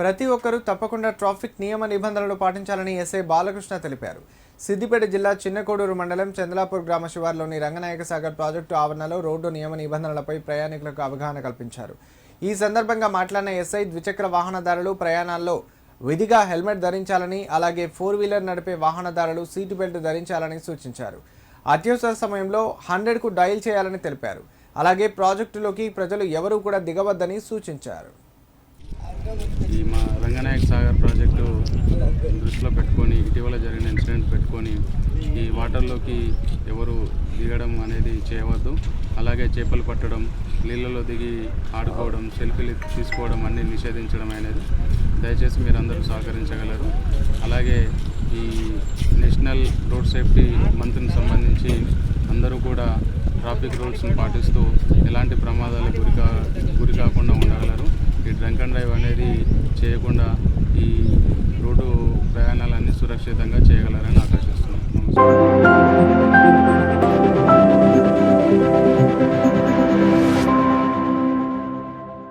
ప్రతి ఒక్కరూ తప్పకుండా ట్రాఫిక్ నియమ నిబంధనలు పాటించాలని ఎస్ఐ బాలకృష్ణ తెలిపారు. సిద్దిపేట జిల్లా చిన్నకోడూరు మండలం చంద్లాపూర్ గ్రామ శివార్లోని రంగనాయక సాగర్ ప్రాజెక్టు ఆవరణలో రోడ్డు నియమ నిబంధనలపై ప్రయాణికులకు అవగాహన కల్పించారు. ఈ సందర్భంగా మాట్లాడిన ఎస్ఐ ద్విచక్ర వాహనదారులు ప్రయాణాల్లో విధిగా హెల్మెట్ ధరించాలని అలాగే ఫోర్ వీలర్ నడిపే వాహనదారులు సీటు బెల్ట్ ధరించాలని సూచించారు. అత్యవసర సమయంలో హండ్రెడ్కు డయల్ చేయాలని తెలిపారు. అలాగే ప్రాజెక్టులోకి ప్రజలు ఎవరూ కూడా దిగవద్దని సూచించారు. సాగర్ ప్రాజెక్టు దృష్టిలో పెట్టుకొని ఇటీవల జరిగిన ఇన్సిడెంట్ పెట్టుకొని ఈ వాటర్లోకి ఎవరు దిగడం అనేది చేయవద్దు. అలాగే చేపలు పట్టడం నీళ్ళలో దిగి ఆడుకోవడం సెల్ఫీలు తీసుకోవడం అన్నీ నిషేధించడం అనేది దయచేసి మీరందరూ సహకరించగలరు. అలాగే ఈ నేషనల్ రోడ్ సేఫ్టీ మంత్ని సంబంధించి అందరూ కూడా ట్రాఫిక్ రూల్స్ని పాటిస్తూ ఎలాంటి ప్రమాదాలకు గురి కా గురి కాకుండా ఉండగలరు. ఈ డ్రంక్ అండ్ డ్రైవ్ అనేది చేయకుండా ఈ రోడ్డు ప్రయాణాలన్నీ సురక్షితంగా చేయగలరని ఆకాశిస్తున్నాను